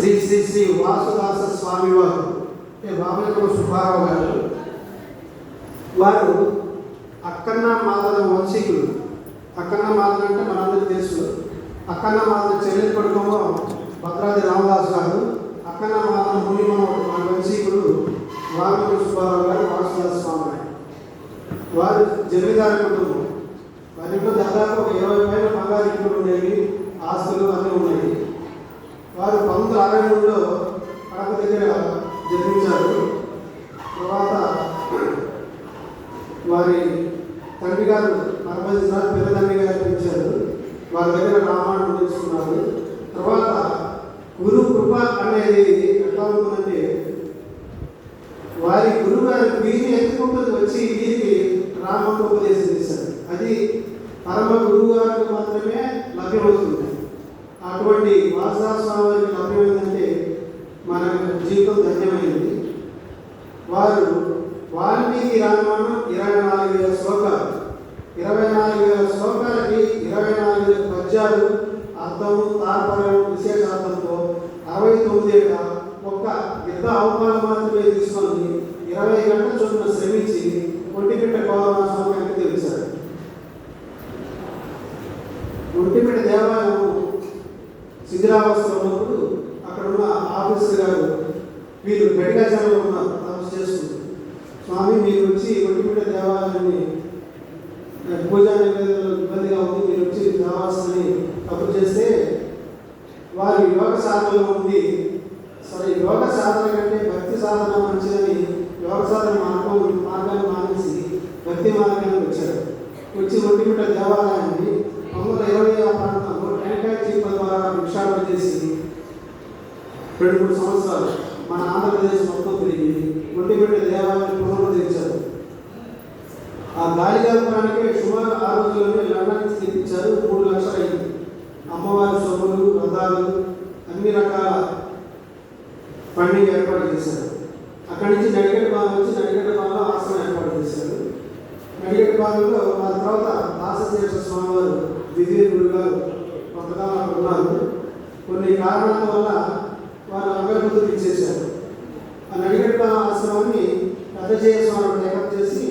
శ్రీ శ్రీ శ్రీ వాసుదాస స్వామి వారు బాబులతో సుబ్బారావు గారు వారు అక్కన్న మాదన వంశీకులు. అక్కన్న మాదన అంటే మనందరికీ తెలుసు. అక్కన్న మాదన చెల్లెలు కొడుకమో భద్రాద్రి రామదాస్ గారు అక్కన్న మాదన మునిమ మన వంశీకులు వాల్మీకి సుబ్బారావు గారు వాసుదాస స్వామి గారు. వారు జమీదారు కుటుంబం. వారి ఇంట్లో దాదాపు ఒక ఇరవై పైన బంగారు ఇంట్లో ఉండేవి ఆస్తులు అన్నీ ఉన్నాయి. వారు పంతొమ్మిది అరవై మూడులో కడప దగ్గర జన్మించారు. తర్వాత వారి తండ్రి గారు నలభై సార్లు పెద్ద తండ్రి గారు పెంచారు వారి దగ్గర రామాయణం తెలుసుకున్నారు తర్వాత గురు కృప అనేది ఎట్లా ఉంటుందంటే వారి గురువు గారు వీరిని ఎత్తుకుంటుంది వచ్చి వీరికి రామకు ఉపదేశం చేశారు అది పరమ గురువు గారికి మాత్రమే లభ్యమవుతుంది అటువంటి వారసాస్వామి వారికి లభ్యమైందంటే మన జీవితం ధన్యమైంది వారు వాల్మీకి రామాయణం ఇరవై నాలుగు వేల శ్లోకాలు ఇరవై నాలుగు వేల శ్లోకాలకి ఇరవై నాలుగు వేల పద్యాలు అర్థము తాత్పర్యం విశేషార్థంతో అరవై తొమ్మిది ఏళ్ళ ఒక్క యుద్ధ అవకాశం మాత్రమే తీసుకొని ఇరవై గంటల చొప్పున శ్రమించి ఒంటిమిట్ట గౌరవానికి తెలిసారు ఒంటిమిట్ట దేవాలయం శిథిలావస్థలో ఉన్నప్పుడు అక్కడ ఉన్న ఆఫీసర్ గారు మీరు గడిగాచారంలో ఉన్నారు తపస్సు చేస్తుంది స్వామి మీరు వచ్చి ఒంటిమిట్ట దేవాలయాన్ని పూజా నివేదనలో ఇబ్బందిగా ఉంది మీరు వచ్చి కావాల్సిందని తప్పు చేస్తే వారి యోగ సాధనలో ఉంది. సరే యోగ సాధన కంటే భక్తి సాధన మంచిదని యోగ సాధన మార్గం మార్గాన్ని మానేసి భక్తి మార్గానికి వచ్చారు. వచ్చి ఒంటిమిట్ట దేవాలయాన్ని పంతొమ్మిది ఇరవై ఆ ప్రాంతంలో టెంకాయ చీప ద్వారా భిక్షాటన చేసి రెండు మూడు సంవత్సరాలు మన ఆంధ్రప్రదేశ్ మొత్తం తిరిగి ఒంటిమిట్ట దేవాలయాన్ని పునరుద్ధరించారు ఆ గాలి సుమారు ఆ రోజుల్లోనే లండన్ నుంచి తెప్పించారు మూడు లక్షలు అయింది అమ్మవారి సొమ్ములు రథాలు అన్ని రకాల ఫండింగ్ ఏర్పాటు చేశారు. అక్కడి నుంచి నడిగడ్డ బాగా వచ్చి నడిగడ్డ బాగా ఆశ్రమం ఏర్పాటు చేశారు. నడిగడ్డ బాగంలో ఆ తర్వాత దాసశేష స్వామివారు దివ్య గురుగారు కొంతకాలం ఉన్నారు. కొన్ని కారణాల వల్ల వారు అగరబుద్ధులు తీసేశారు. ఆ నడిగడ్డ ఆశ్రమాన్ని పెద్దజయ స్వామి టేకప్ చేసి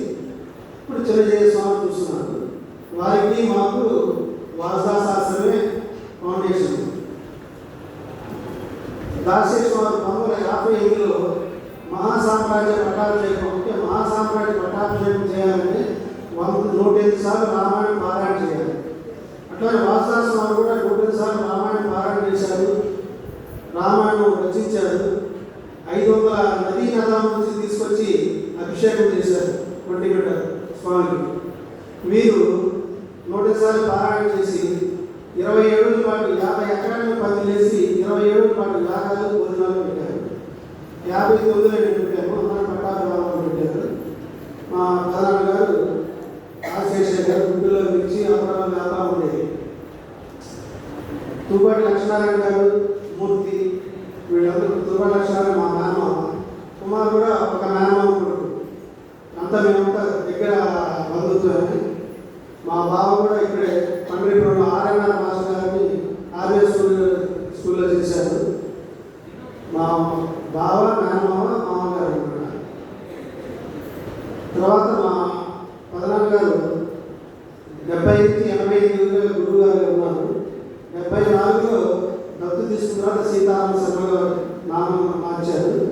ఇప్పుడు చిన్నజయ స్వామి చూస్తున్నారు. వారికి మాకు వారసాశాస్త్రమే ఫౌండేషన్. దాసేశ్వర పంతొమ్మిది వందల యాభై ఎనిమిదిలో మహాసామ్రాజ్య పట్టాభిషేకం అంటే మహాసామ్రాజ్య పట్టాభిషేకం చేయాలంటే వంద నూట ఎనిమిది సార్లు రామాయణం పారాయణ చేయాలి. అట్లానే వారసాస్వామి కూడా నూట ఎనిమిది సార్లు రామాయణం పారాయణ చేశారు. రామాయణం రచించారు. ఐదు వందల నదీ నదాల నుంచి తీసుకొచ్చి అభిషేకం చేశారు కొండిగడ్డ స్వామికి. వీరు నూట పారాయణ చేసి ఇరవై ఏడుల పాటు యాభై ఎకరాలను పనిచేసి ఇరవై ఏడుల పాటు యాగాలు భోజనాలు పెట్టారు. యాభై తొమ్మిదిలో నేను పెట్టాము మన పట్టాభిరామం పెట్టారు మా ప్రధాన గారు రాజశేఖర్ గారు గుడ్డులో మిర్చి అమరావతి వ్యాపారం ఉండేది. తుపాటి లక్ష్మీనారాయణ గారు మూర్తి వీళ్ళందరూ తుపాటి మా నాన్న కుమార్ కూడా ఒక నాన్న కొడుకు అంతా మేమంతా దగ్గర బంధుత్వమే. మా బావ కూడా ఇక్కడే పండ్రిపురంలో ఆర్ఎన్ఆర్ మాస్టర్ గారిని ఆర్ఎస్ స్కూల్ స్కూల్లో చేశారు. మా బావ మేనమామ మామగారు తర్వాత మా పదనాన్న గారు డెబ్బై ఎనిమిది ఎనభై ఎనిమిదిలో గురువు గారు ఉన్నారు. డెబ్బై నాలుగులో డబ్బు తీసుకున్న తర్వాత సీతారామ శర్మగా నామం మార్చారు.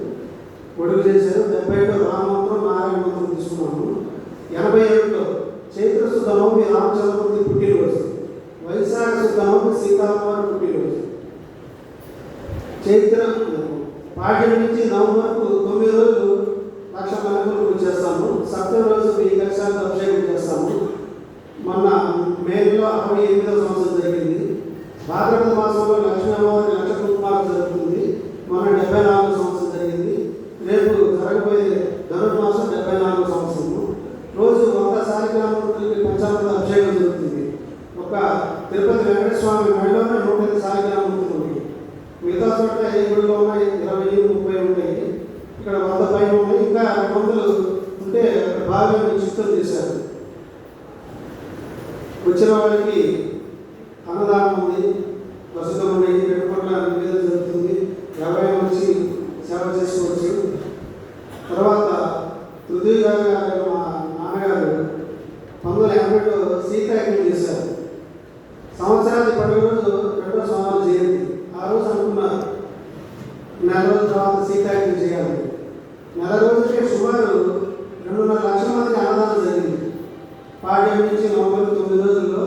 ఒడుగు చేశారు. డెబ్బై ఏడు రామమంత్రం నారాయణ మంత్రం తీసుకున్నాము. ఎనభై ఏడులో చైత్ర శుద్ధ నవమి రామచంద్రమూర్తి పుట్టినరోజు. వైశాఖ శుద్ధ నవమి సీతారామవారి పుట్టినరోజు. చైత్ర పాఠ్యం నుంచి నవంబర్ వరకు తొమ్మిది రోజులు లక్ష మలకులు చేస్తాము సప్తమ రోజు వెయ్యి లక్షలకు అభిషేకం చేస్తాము. మొన్న మేలో అరవై ఎనిమిదో సంవత్సరం జరిగింది. భాద్రపద మాసంలో లక్ష్మీ అమ్మవారి లక్ష కుటుంబాలు జరుగుతుంది. మన డెబ్బై నాలుగు సంవత్సరం జరిగింది. రేపు జరగబోయే ధనుర్మాసం డెబ్బై నాలుగు సంవత్సరము రోజు వంద సాలిగ్రామూర్తులకి పంచామృత అభిషేకం జరుగుతుంది. ఒక తిరుపతి వెంకటస్వామి స్వామి మెడలోనే నూట ఎనిమిది సాలిగ్రామూర్తులు ఉన్నాయి మిగతా చోట్ల ఏ గుడిలో ఉన్నాయి ఇరవై ముప్పై ఉన్నాయి ఇక్కడ వంద పైన ఉన్నాయి. ఇంకా రెండు వందలు ఉంటే అక్కడ బాగా చిత్తం చేశారు. వచ్చిన వాళ్ళకి అన్నదానం ఉంది ప్రస్తుతం ఉన్నాయి పెట్టుబడుల నివేదన జరుగుతుంది వ్యాపారం వచ్చి సేవ చేసుకోవచ్చు తర్వాత తృతీయ మా నాన్నగారు పంతొమ్మిది వందల యాభైలో సీతాయజ్ఞం చేశారు. సంవత్సరానికి పది రోజు రెండో స్వామి జయంతి. ఆ రోజు అనుకున్నారు. నెల రోజుల తర్వాత సీతాయజ్ఞం చేయాలి. నెల రోజులకే సుమారు రెండున్నర లక్షల మందికి అన్నదానం జరిగింది. పాఠ్యం నుంచి నవంబర్ తొమ్మిది రోజుల్లో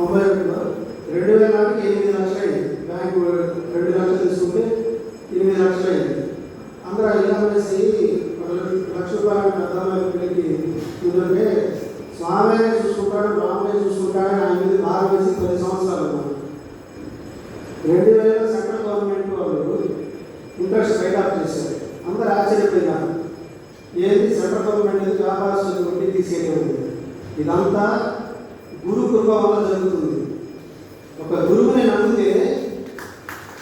తొంభై ఒకటిలో రెండు వేల నాటికి ఎనిమిది లక్షలు అయింది బ్యాంకు రెండు లక్షలు తీసుకుంటే ఎనిమిది లక్షలు అయింది అందరూ ఇలా వేసి లక్ష రూపాయలు అర్థమైన పిల్లలకి ఎందుకంటే స్వామి చూసుకుంటాడు రామే చూసుకుంటాడు ఆయన మీద భారం వేసి పది సంవత్సరాలు రెండు వేల సెంట్రల్ గవర్నమెంట్ వాళ్ళు ఇంట్రెస్ట్ రైట్ ఆఫ్ చేశారు. అందరూ ఆశ్చర్యపోయినారు. ఏది సెంట్రల్ గవర్నమెంట్ వ్యాపారస్తులు కొట్టి తీసేయడం ఇదంతా గురు కృప వల్ల జరుగుతుంది ఒక గురువుని నమ్మితే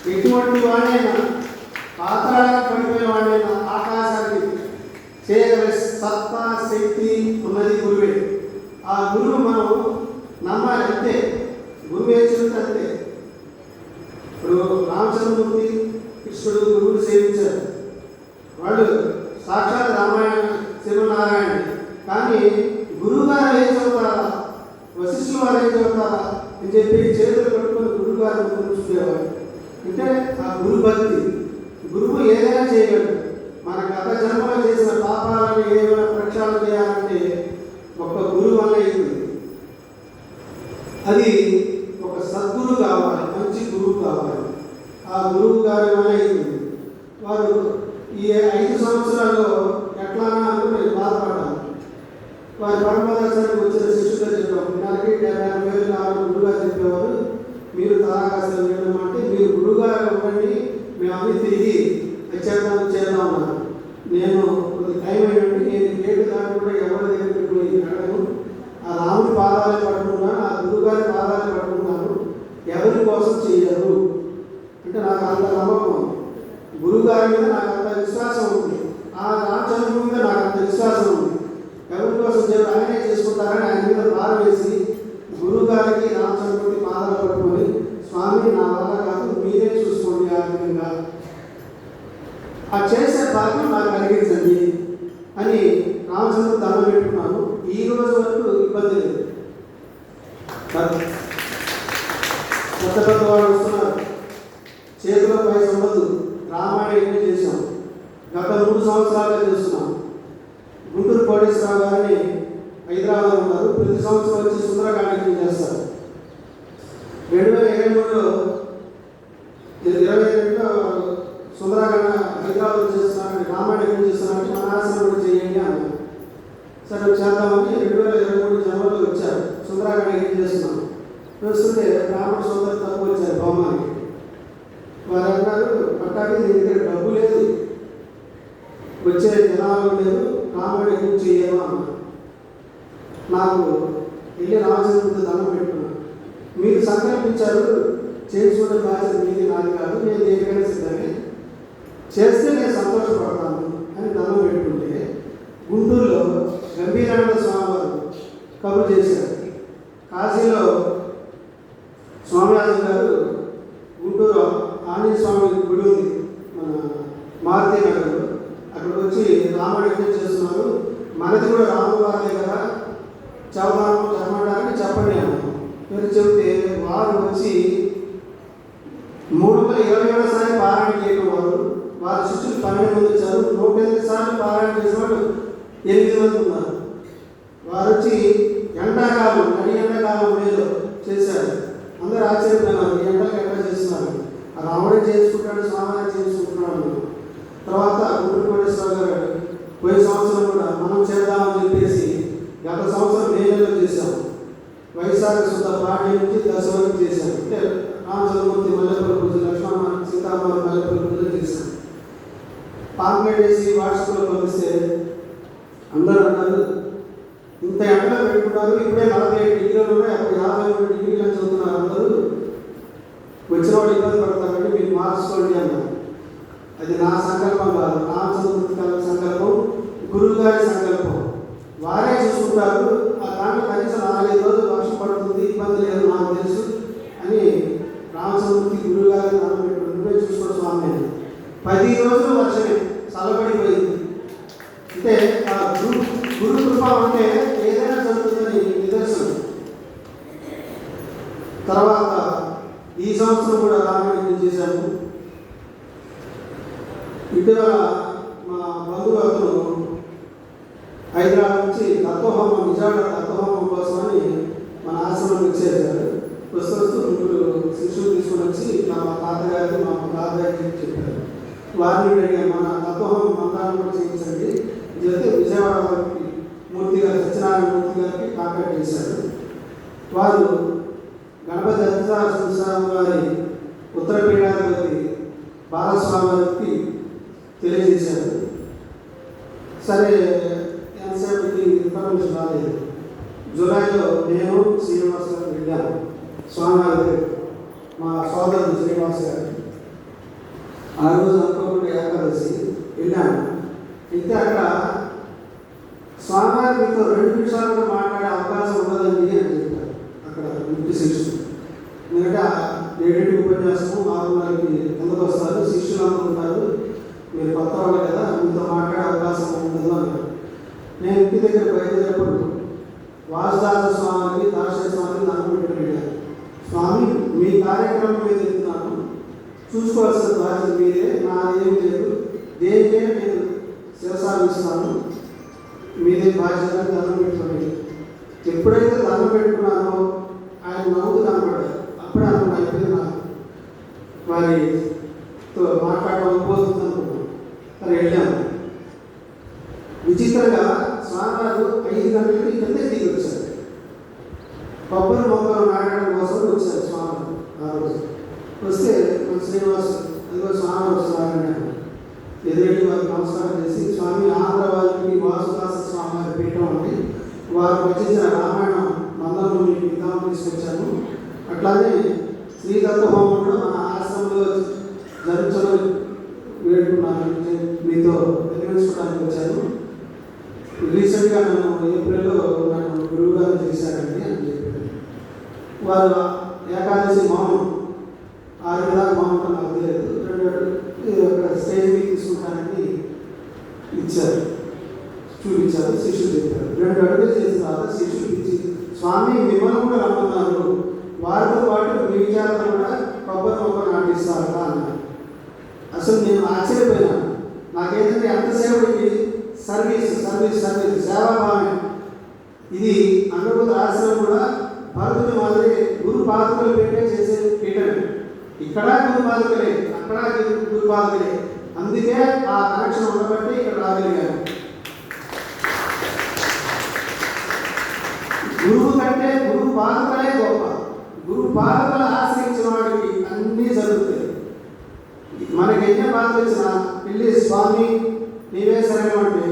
ఎటువంటి వాడైనా పాత్రలకు పడిపోయిన వాడైనా ఆకాశానికి చేయగల సత్తా శక్తి ఉన్నది గురువే ఆ గురువు మనం నమ్మాలి అంతే గురువు ఏం చెబితే అంతే ఇప్పుడు రామచంద్రమూర్తి కృష్ణుడు గురువుని సేవించారు వాళ్ళు సాక్షాత్ రామాయణ శివనారాయణ కానీ గురువు గారు ఏం చదువుతారా వశిష్ఠులు వారు ఏం చదువుతారా అని చెప్పి చేతులు కట్టుకొని గురువు గారిని కూర్చునేవారు అంటే ఆ గురు భక్తి గురువు ఏదైనా చేయగలడు మన గత జన్మలో చేసిన పాపాలను ఏమైనా ప్రక్షాళన చేయాలంటే ఒక గురువు వల్ల అవుతుంది అది ఒక సద్గురు కావాలి మంచి గురువు కావాలి ఆ గురువు గారి వల్ల అవుతుంది వారు ఈ ఐదు సంవత్సరాల్లో ఎట్లా అనుకుని బాధపడ్డాను వారి పరమదర్శనానికి వచ్చిన శిష్యుగా చెప్పాము నెలకి డెబ్బై ఎనభై వేలు నాలుగు గురువుగా చెప్పేవారు ఆకాశం తారాకాశం అంటే మీరు గురువుగా ఉండండి మేము అన్ని తిరిగి వచ్చేద్దాం చేద్దాం అన్నారు. నేను కొద్ది టైం అయినట్టు నేను గేటు దాటి ఎవరి దగ్గరికి పోయి అడగను ఆ రాముడి పాదాలు పట్టుకున్నాను ఆ గురువుగారి పాదాలు పట్టుకున్నాను ఎవరి కోసం చేయరు? అంటే నాకు అంత నమ్మకం. గురువుగారి మీద నాకు అంత విశ్వాసం ఉంది. ఆ రామచంద్రుడి మీద నాకు అంత విశ్వాసం ఉంది. ఎవరి కోసం చేయరు? ఆయనే చేసుకుంటారని ఆయన మీద భారం వేసి గురువు రామచంద్రుడి పాదాలు పట్టుకొని స్వామి నా వల్ల కాదు మీరే చూసుకోండి ఆ విధంగా. ఆ చేసే భాగ్యం నాకు కలిగించండి అని రామచంద్ర దండం పెట్టుకున్నాను ఈ రోజు వరకు ఇబ్బంది లేదు. కొత్త పెద్ద వాళ్ళు వస్తున్నారు. చేతిలో పైస ఉండదు. రామాయణ యజ్ఞం చేశాం. గత మూడు సంవత్సరాలుగా చేస్తున్నాం. గుంటూరు కోటేశ్వరరావు గారిని హైదరాబాద్ ఉన్నారు. ప్రతి సంవత్సరం వచ్చి సుందరకాండ చేస్తారు. రెండు వేల ఇరవై మూడులో ఇరవై రెండులో సుందరకాండ హైదరాబాద్ చేస్తున్నారని రామాయణ యజ్ఞం చేస్తున్నారని మన కూడా చేయండి అన్నారు. సరే చేద్దామని రెండు వేల ఇరవై మూడు జనవరిలో వచ్చారు. సుందరకాండ ఏం చేస్తున్నాం చూస్తుంటే బ్రాహ్మణ సుందర తక్కువ వచ్చారు బొమ్మకి వారు అన్నారు పట్టాకి దగ్గర డబ్బు లేదు. వచ్చే జనాలు లేదు. రాముడి ఏం చేయను అన్నారు. నాకు వెళ్ళి రామచంద్రుడితో దండం పెట్టు. మీరు సంకల్పించారు చేసుకునే బాధ్యత మీది నాది కాదు నేను దేనికైనా సిద్ధమే. చేస్తే నేను సంతోషపడతాను అని దండం పెట్టుకుంటే గుంటూరులో గంభీరానంద స్వామి వారు కబురు చేశారు స్వామి గుడి ఉంది మన మారుతి నగర్లో అక్కడికి వచ్చి రాముడు యజ్ఞం చేస్తున్నారు మనది కూడా రాముడు వారే కదా చదవడం చదవడానికి చెప్పండి అన్నాను మీరు చెబితే వారు వచ్చి మూడు వందల ఇరవై ఏడోసారి పారాయణ చేయడం వారు వారి శిష్యులు పన్నెండు మంది వచ్చారు నూట ఎనిమిది సార్లు పారాయణ చేసిన వాళ్ళు ఎనిమిది మంది ఉన్నారు వారు వచ్చి ఎండాకాలం నడి ఎండాకాలం వేలో చేశారు అందరూ ఆశ్చర్యపోయినారు ఈ ఎండలకు ఎట్లా చేస్తున్నారు ఆ రాముడే చేసుకుంటాడు స్వామి చేసుకుంటున్నాడు అన్నారు. తర్వాత గుంటూరు గారు పోయిన సంవత్సరం కూడా మనం చేద్దామని చెప్పేసి గత సంవత్సరం మే చేశాం. వైశాఖ శుద్ధ పాఠ్య నుంచి దశ వరకు చేశాం. అంటే రామచంద్రమూర్తి మల్లెపల్లి పూజ లక్ష్మణ సీతారామ మల్లెపల్లి పూజ చేశాం. పాంప్లెట్ వేసి వాట్సాప్లో పంపిస్తే అందరూ అన్నారు ఇంత ఎండలో పెట్టుకున్నారు ఇప్పుడే నలభై ఐదు డిగ్రీలు ఉన్నాయి అప్పుడు యాభై మూడు డిగ్రీలు చదువుతున్నారు అందరూ. వచ్చిన వాళ్ళు ఇబ్బంది పడతారంటే మీరు మార్చుకోండి అన్నారు అది నా సంకల్పం కాదు నా చదువు సంకల్పం గురువు గారి సంకల్పం. వారే చూసుకుంటారు ఆ దాంట్లో కనీసం నాలుగైదు రోజులు వర్షం పడుతుంది ఇబ్బంది లేదు నాకు తెలుసు అని రామచంద్రుడికి గురువు గారి నువ్వే చూసుకో స్వామి. పది రోజులు వర్షమే చల్లబడిపోయింది. అంటే ఆ గురు గురు కృప అంటే ఏదైనా జరుగుతుందని నిదర్శనం. తర్వాత ఈ సంవత్సరం కూడా రామాయణం చేశాము ఇటీవల మా బంధువు అతను హైదరాబాద్ నుంచి తత్వహోమం విజయవాడ తత్వహోమం కోసమని మన ఆశ్రమం ఇచ్చేసారు వస్తూ వస్తూ ముగ్గురు శిష్యులు తీసుకొని వచ్చి మా తాతగారికి మా తాతగారికి చెప్పారు? వారిని అడిగాను మన తత్వహోమం మందాన్ని కూడా చేయించండి. చెప్తే విజయవాడ వారికి మూర్తి గారు సత్యనారాయణ మూర్తి గారికి కాంటాక్ట్ చేశారు. వారు గణపతి దత్తాత్రేయ స్వామి వారి ఉత్తర పీఠాధిపతి బాలస్వామి వారికి తెలియజేశారు. సరే ఎంతసేపటికి ఇన్ఫర్మేషన్ రాలేదు. జూలైలో నేను శ్రీనివాస్ గారు వెళ్ళాను. స్వామివారి మా సోదరుడు శ్రీనివాస్ గారు. ఆ రోజు అనుకోకుండా ఏకాదశి వెళ్ళాను. అయితే అక్కడ స్వామివారి మీతో రెండు నిమిషాలు మాట్లాడే అవకాశం ఉండదండి అని చెప్పారు. అక్కడ ఇంటి శిష్యులు. ఎందుకంటే ఆ ఏడింటికి ఉపన్యాసము ఆరున్నరకి ఎందుకు వస్తారు శిష్యులు అనుకుంటారు మీరు కొత్త వాళ్ళు కదా మీతో మాట్లాడే అవకాశం ఉండదు నేను ఇంటి దగ్గర బయలుదేరేటప్పుడు వాసుదాస స్వామికి దాస స్వామికి దండం పెట్టుకుని స్వామి మీ కార్యక్రమం మీద వెళ్తున్నాను. చూసుకోవాల్సిన బాధ్యత మీదే నాదేం లేదు. దేనికే నేను శిరసాగిస్తాను మీదే బాధ్యత అని దండం పెట్టుకోండి ఎప్పుడైతే దండం పెట్టుకున్నానో ఆయన నవ్వుతూ కనపడారు అప్పుడే అనుకున్నా అయిపోయింది నాకు. వారితో మాట్లాడడం పోతుంది అనుకున్నాను మరి వెళ్ళాము విచిత్రంగా స్వామివారు ఐదు గంటలకి కింద దిగి వచ్చారు కొబ్బరి మొక్కలు నాటడం కోసం వచ్చారు స్వామి ఆ రోజు వస్తే మన శ్రీనివాస్ అదిగో స్వామి వస్తున్నారని ఎదురెళ్ళి వారికి నమస్కారం చేసి స్వామి ఆంధ్ర వారికి వాసుదాస స్వామి వారి పీఠం అండి వారు రచించిన రామాయణం మందరం మీకు విధానం తీసుకొచ్చాను అట్లానే శ్రీదత్త హోమం కూడా మన ఆశ్రమంలో జరుగుతున్న వేడుకున్నాను మీతో నిర్వహించుకోవడానికి వచ్చాను రీసెంట్గా నన్ను ఏప్రిల్లో నన్ను గురువుగారు చేశారండి అని చెప్పారు. వారు ఏకాదశి మౌనం ఆరు దాకా మౌనం నాకు తెలియదు రెండు ఒక స్టేజ్కి తీసుకుంటానని ఇచ్చారు. చూపించారు శిష్యులు చెప్పారు. రెండు అడుగులు చేసిన తర్వాత శిష్యులు ఇచ్చి స్వామి మిమ్మల్ని కూడా రమ్మన్నారు. వారితో పాటు మీ విచారణ కూడా కొబ్బరి మొక్క నాటిస్తారా అన్నారు. అసలు నేను ఆశ్చర్యపోయినాను నాకేంటంటే ఎంతసేపటికి సర్వీస్ సర్వీస్ సర్వీస్ సేవాభావం ఇది అనుభూతి ఆశ్రమం కూడా భరతుని మాదిరి గురు పాదకులు పెట్టే చేసే పీఠమే. ఇక్కడ గురు పాదకులే అక్కడ గురు- పాదకులే. అందుకే ఆ కనెక్షన్ ఉండబట్టి ఇక్కడ రాగలిగారు. గురువు కంటే గురు పాదకులే గొప్ప. గురు పాదకులు ఆశ్రయించిన వాడికి అన్నీ జరుగుతాయి. మనకి ఎన్ని బాధలు వచ్చినా వెళ్ళి స్వామి నీవే శరణం అంటే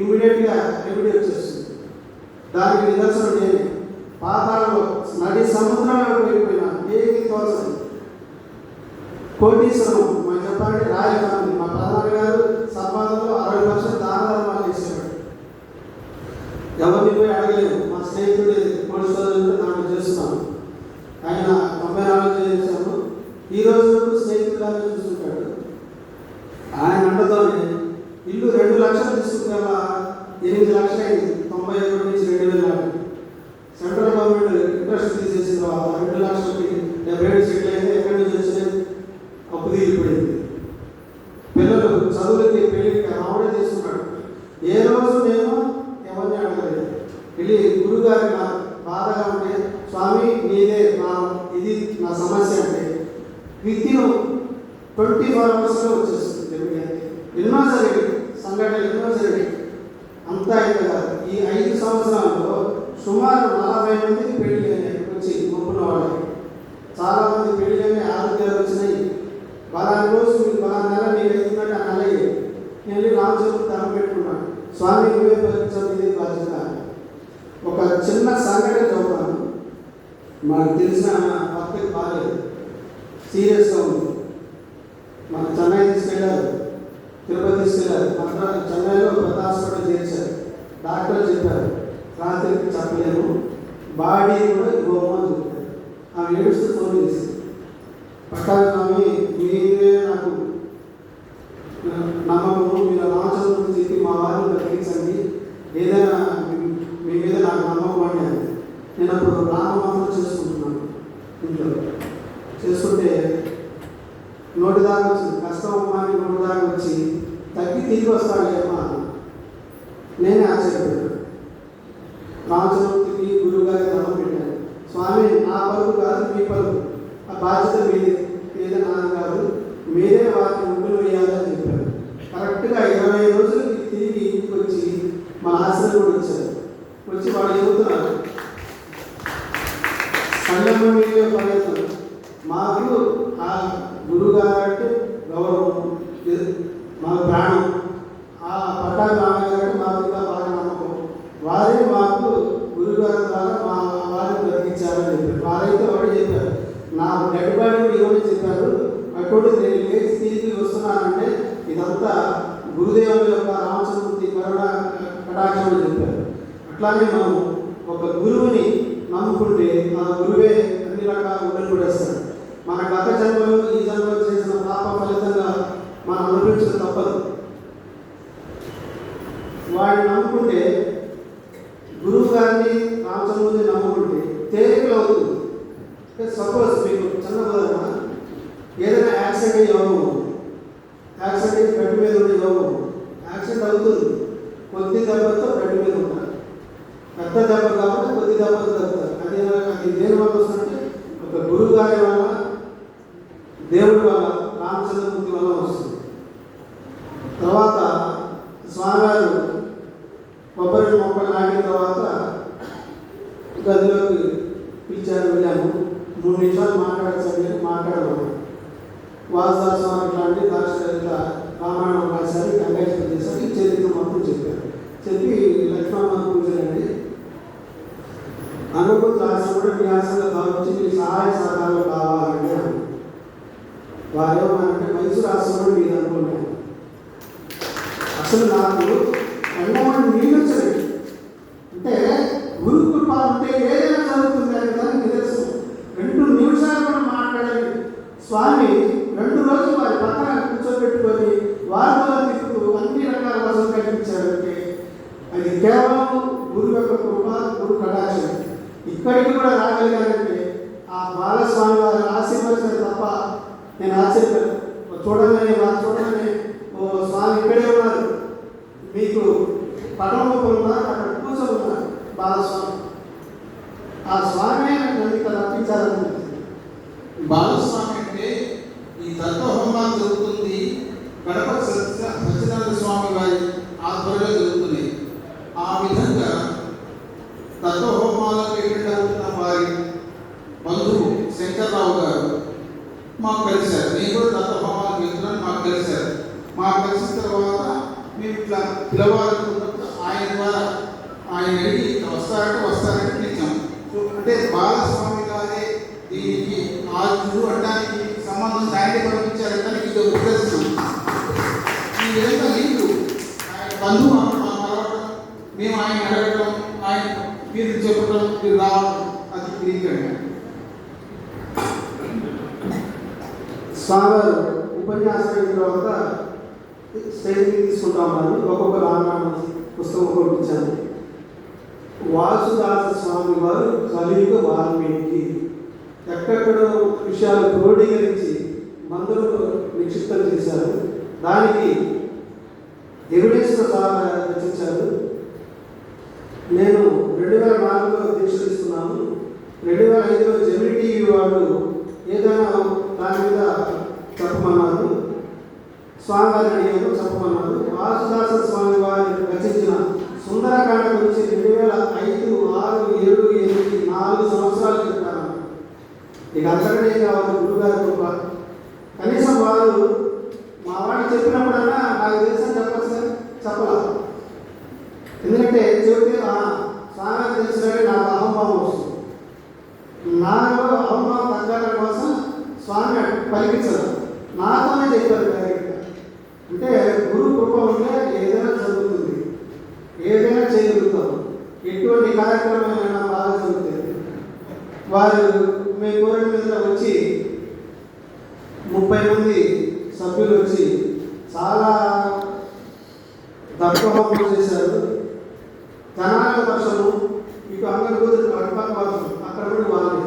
ఇమీడియట్గా రెమెడీ వచ్చేస్తుంది. దానికి నిదర్శనం నేనే పాతాళంలో నడి సముద్రాలను వెళ్ళిపోయినా ఏది తోచదు? కోటీశ్వరం మా చెప్పాలంటే రాజధాని. మా ప్రధాన గారు సంపాదనలో అరవై పర్సెంట్ దాన ధర్మాలు చేసేవాడు ఎవరిని పోయి అడగలేదు. మా స్నేహితుడి పోలీసు సోదరులు దాంట్లో చేస్తున్నాను ఆయన తొంభై నాలుగు చేశాను ఈ రోజు రిసోర్సెస్ నెల ఎనిమిది లక్షల తొంభై ఒకటి నుంచి రెండు వేల సెంట్రల్ గవర్నమెంట్ ఇంట్రెస్ట్ తీసేసిన తర్వాత రెండు లక్షలకి డెబ్బై సంఘటన చదువుతాను. మనకు తెలిసిన భక్తికి బాగాలేదు సీరియస్గా ఉంది. మన చెన్నై తీసుకెళ్ళారు తిరుపతి తీసుకెళ్ళారు మన చెన్నైలో పెద్ద హాస్పిటల్ చేర్చారు. డాక్టర్ చెప్పారు. రాత్రికి చెప్పలేము. బాడీ కూడా ఇవ్వమని చెప్పారు. ఆమె ఏడుస్తూ ఫోన్ చేసింది. పట్టాలి స్వామి మీరే నాకు నమ్మకము మీరు రామచంద్రుని చెప్పి మా వారిని బ్రతికించండి ఏదైనా మీ- మీ మీద నాకు నమ్మకం అండి అని. నేను అప్పుడు రామమంత్రం చేసుకుంటున్నాను ఇంట్లో చేసుకుంటే నోటి దాకా వచ్చింది కష్టం అమ్మా అని నోటి దాకా వచ్చి తగ్గి తిరిగి వస్తాడేమో అన్న నేనే ఆశ్చర్యపోయాను రామచంద్రుడికి గురువు గారి దండం పెట్టాను స్వామి నా పలుకు కాదు మీ పలుకు ఆ బాధ్యత మీది ఏదో నాది కాదు. మీరే వాటిని ముగ్గులు వేయాలని చెప్పారు. కరెక్ట్గా ఇరవై రోజులకి తిరిగి ఇంటికి వచ్చి మా ఆశ్రమం కూడా వచ్చారు. వచ్చి వాళ్ళు చెబుతున్నారు సంగమ మీడియా ప్రయత్నం మాకు ఆ గురుగారు అంటే గౌరవం ఇది మా ప్రాణం ఆ పట్టాభి రామయ్య గారు మాకు ఇంకా బాగా నమ్మకం వారే మాకు గురుగారు ద్వారా మా వారిని బ్రతికించారని చెప్పారు వారైతే ఒకటి చెప్పారు నా డెడ్ బాడీ ఇవ్వని చెప్పారు అటువంటి నేను లేచి తిరిగి వస్తున్నానంటే ఇదంతా గురుదేవుల యొక్క రామచంద్రుడి కరుణ కటాక్షం అని చెప్పారు అట్లానే మనం ఒక గురువుని నమ్ముకుంటే ఆ గురువే అన్ని రకాల ఉండలు కూడా మన గత జన్మలో ఈ జన్మలో చేసిన పాప ఫలితంగా మనం అనుభవించడం తప్పదు. వాడిని నమ్ముకుంటే గురువు గారిని రామచంద్రుడిని నమ్ముకుంటే తేలికలు అవుతుంది. సపోజ్ మీకు చిన్న ఉదాహరణ ఏదైనా యాక్సిడెంట్ అయ్యి యోగం యాక్సిడెంట్ అయ్యి మీద ఉండే యోగం ఉంది. యాక్సిడెంట్ అవుతుంది కొద్ది దెబ్బతో బెడ్ మీద ఉంటారు దెబ్బలు కాబట్టి కొద్ది దెబ్బలు తగ్గుతారు అది అది దేని వల్ల వస్తుందంటే ఒక గురువు గారి వల్ల దేవుడి వల్ల రామచంద్రమూర్తి వల్ల వస్తుంది. తర్వాత స్వామివారు కొబ్బరి మొక్కలు నాటిన తర్వాత గదిలోకి పిలిచారు వెళ్ళాము. మూడు నిమిషాలు మాట్లాడచ్చు మాట్లాడము వాసుదాస్ స్వామి ఇట్లాంటి దాక్షిత రామాయణం రాశారు కంగారు చేశారు ఈ చరిత్ర మొత్తం చెప్పారు. చెప్పి లక్ష్మణ పూజలండి అనుభూతి రాసిన కూడా మీ ఆశలు కావచ్చు మీ సహాయ సహకారాలు కావాలని వారు ఏమన్నారంటే మైసూరు ఆశ్రమం మీరు అనుకున్నాను అసలు నాకు ఎండమని నీళ్ళు వచ్చాయి అంటే గురు కృప ఉంటే ఏదైనా జరుగుతుంది అనే దానికి నిదర్శనం రెండు నిమిషాలు కూడా మాట్లాడని స్వామి రెండు రోజులు వారి పక్కన కూర్చోబెట్టుకొని వారితో తిప్పుతూ అన్ని రకాల వసతులు కల్పించారంటే అది కేవలం గురు యొక్క కృప గురు కటాక్షం ఇక్కడికి కూడా రాగలిగానంటే ఆ బాలస్వామి వారి ఆశీర్వచనం తప్ప నేను ఆశ్చర్యపోయాను చూడగానే వారు చూడగానే ఓ స్వామి ఇక్కడే ఉన్నారు మీకు పటం రూపంలో ఉన్నారు అక్కడ కూర్చొని ఉన్నారు బాలస్వామి ఆ స్వామి నన్ను ఇక్కడ రప్పించాలనిపించింది బాలస్వామి అంటే ఈ తత్వహోమాలు జరుగుతుంది గడప సత్య సత్యనారాయణ స్వామి వారి ఆధ్వర్యంలో జరుగుతున్నాయి ఆ విధంగా తత్వహోమాలకు అటెండ్ అవుతున్న వారి బంధువు శంకర్రావు గారు మాకు కలిశారు నేను కూడా తత్వహోమాలకు వెళ్తున్నాను మాకు కలిశారు మాకు కలిసిన తర్వాత మేము ఇట్లా పిలవాలనుకున్నప్పుడు ఆయన ద్వారా ఆయన అడిగి ఇట్లా వస్తారంటే వస్తారంటే పిలిచాం అంటే బాలస్వామి గారే దీనికి ఆర్జుడు అనడానికి ఆయన దాన్ని పంపించారనడానికి ఇది ఒక ప్రశ్న. ఈ విధంగా లింకు ఆయన బంధువు మా కలవటం మేము ఆయన అడగటం ఆయన మీరు చెప్పడం మీరు రావడం అది లింక్ సాగర్ ఉపన్యాసం అయిన తర్వాత స్టేజ్ మీద తీసుకుంటా ఉన్నారు ఒక్కొక్క రామాయణ పుస్తకం పంపించాను వాసుదాస స్వామి వారు కలియుగ వాల్మీకి ఎక్కడెక్కడో విషయాలు క్రోడీకరించి మందులు నిక్షిప్తం చేశారు. దానికి ఎవిడెన్స్ సహా రచించారు నేను రెండు వేల నాలుగులో దీక్ష తీసుకున్నాను రెండు వేల ఐదులో జెమిని వాళ్ళు ఏదైనా దాని మీద చెప్పమన్నారు. స్వామి వారిని అడిగాను చెప్పమన్నారు. వాసుదాస స్వామి వారి రచించిన సుందరకాండ గురించి రెండు వేల ఐదు ఆరు ఏడు ఎనిమిది నాలుగు సంవత్సరాలు చెప్పాను ఇక అంతకంటే ఏం కావాలి? గురుగారి కృప. కనీసం వారు మా వాడికి చెప్పినప్పుడన్నా నాకు తెలుసని చెప్పచ్చు కదా? చెప్పలా. ఎందుకంటే చెబితే స్వామి తెలిసినట్టు నాకు అహంభావం వస్తుంది. నాలో అహంభావం తగ్గడం కోసం స్వామి పలికించదు నాతోనే చెప్పారు డైరెక్ట్గా అంటే గురు కృప ఉంటే ఏదైనా చదువుతుంది ఏదైనా చేయగలుగుతాం. ఎటువంటి కార్యక్రమమైనా బాగా జరుగుతుంది. వారు మీ కోరిక మీద వచ్చి ముప్పై మంది సభ్యులు వచ్చి చాలా దర్పహోమం చేశారు. జనాల వర్షము మీకు అక్కడ కుదురు అటుపక్క వర్షం అక్కడ కూడా వాళ్ళు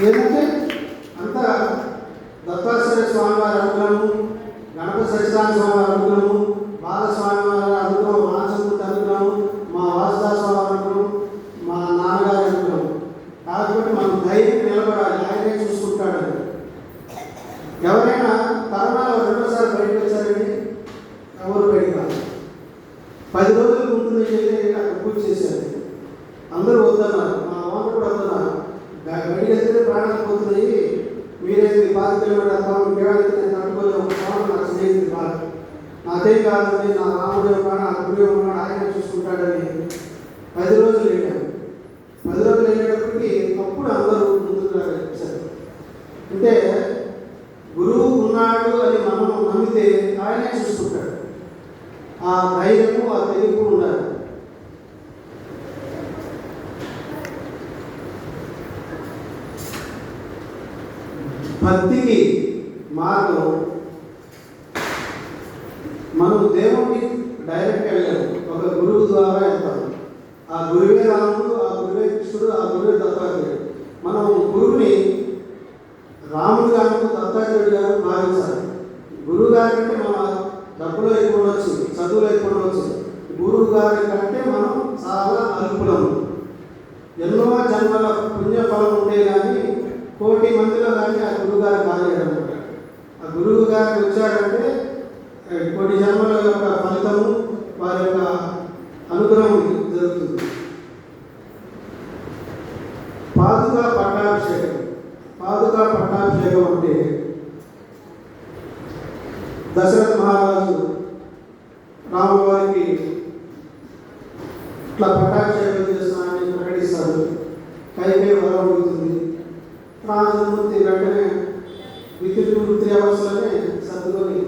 ఏంటంటే అంత దత్తాశ్రయ స్వామి వారి అనుగ్రహము గణపతి సత్యనారాయణ స్వామి వారి అనుగ్రహము బాలస్వామి వారి అనుగ్రహం రామచంద్రుడి అనుగ్రహం మా వాసుదాస్ స్వామి వారి అనుగ్రహం మా నాన్నగారి అనుగ్రహం కాకపోతే మనం ధైర్యం నిలబడాలి ఆయనే చూసుకుంటాడని ఎవరైనా కరోనాలో రెండోసారి బయటకు వచ్చారండి ఎవరు బయటకు రాలేదు. పది రోజులు ఉంటుంది చెప్పి అక్కడ పూజ చేశారు అందరూ వద్దన్నారు మా ఓనర్ కూడా వద్దన్నారు గా- బయటికి వెళ్తే ప్రాణాలు పోతున్నాయి మీరేది పాతి కిలోమీటర్ పాపం కేవలం నేను తట్టుకోలేము ఒక పాపం నాకు స్నేహితుడు బాగా నాకేం కాదండి నా రాముడే ఉన్నాడు నా గురి ఉన్నాడు ఆయన చూసుకుంటాడని పది రోజులు వెళ్ళాను. పది రోజులు వెళ్ళేటప్పటికి అప్పుడు అందరూ ముందుకు వచ్చారు అంటే గురువు ఉన్నాడు అని మనం నమ్మితే ఆయనే చూసుకుంటాడు. ఆ ధైర్యము ఆ తెలివి ఉండాలి భక్తికి మార్గం మనం దేవుడికి డైరెక్ట్ వెళ్ళాము ఒక గురువు ద్వారా వెళ్తాం ఆ గురువే రాముడు ఆ గురువే కృష్ణుడు ఆ గురువే దత్తాత్రేయుడు మనం గురువుని రాముడు గారు దత్తాత్రేయుడు గారు భావించాలి గురువు గారి కంటే మన డబ్బులో ఎక్కువ ఉండొచ్చు చదువులో ఎక్కువ ఉండొచ్చు గురువు గారి కంటే మనం చాలా అల్పులము ఎన్నో జన్మల పుణ్యఫలం ఉంటే కానీ కోటి మందిలో కానీ ఆ గురువు గారు కాలేదన్నమాట ఆ గురువు గారికి వచ్చాడంటే కోటి జన్మల యొక్క ఫలితము వారి యొక్క అనుగ్రహం జరుగుతుంది. పాదుగా పట్టాభిషేకం. పాదుగా పట్టాభిషేకం అంటే దశరథ మహారాజు రామవారికి ఇట్లా పట్టాభిషేకం చేస్తున్నానని ప్రకటిస్తారు. కైకే వరం అవుతుంది రాజమూర్తి వెంటనే విద్యుత్ టూ త్రీ అవర్స్లోనే సర్దుకొని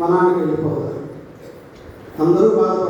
వనానికి వెళ్ళిపోతారు. అందరూ బాధపడతారు.